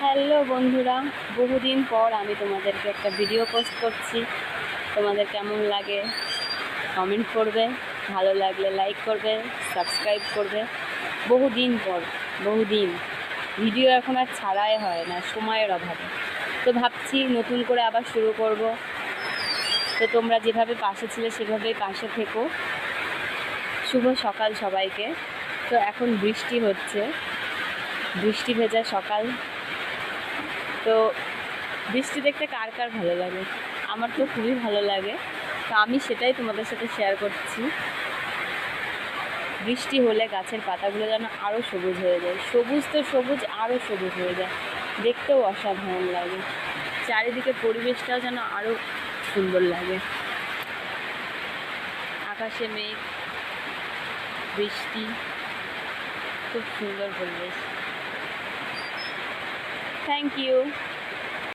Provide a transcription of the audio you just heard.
Hello বন্ধুরা, বহুদিন পর আমি তোমাদেরকে একটা ভিডিও পোস্ট করছি। তোমাদের কেমন লাগে? কমেন্ট করবে, ভালো লাগলে লাইক করবে সাবস্ক্রাইব করবে। বহুদিন পর, বহুদিন। ভিডিও এখন আর ছাড়াই হয় না, সময়ের অভাবে। তো ভাবছি নতুন করে আবার শুরু করব। তো তোমরা যেভাবে পাশে ছিলে সেভাবেই পাশে থেকো। শুভ সকাল সবাইকে। তো এখন বৃষ্টি হচ্ছে। বৃষ্টি ভেজা সকাল। তো বৃষ্টি দেখতে কার কার ভালো লাগে? আমার তো খুবই ভালো লাগে। তো আমি সেটাই তোমাদের সাথে শেয়ার করছি। বৃষ্টি হলে গাছের পাতাগুলো যেন আরও সবুজ হয়ে যায়। সবুজ তো সবুজ আরও সবুজ হয়ে যায়। দেখতেও অসাধারণ লাগে। চারিদিকে পরিবেশটাও যেন আরও সুন্দর লাগে। আকাশে মেঘ, বৃষ্টি, খুব সুন্দর পরিবেশ। Thank you.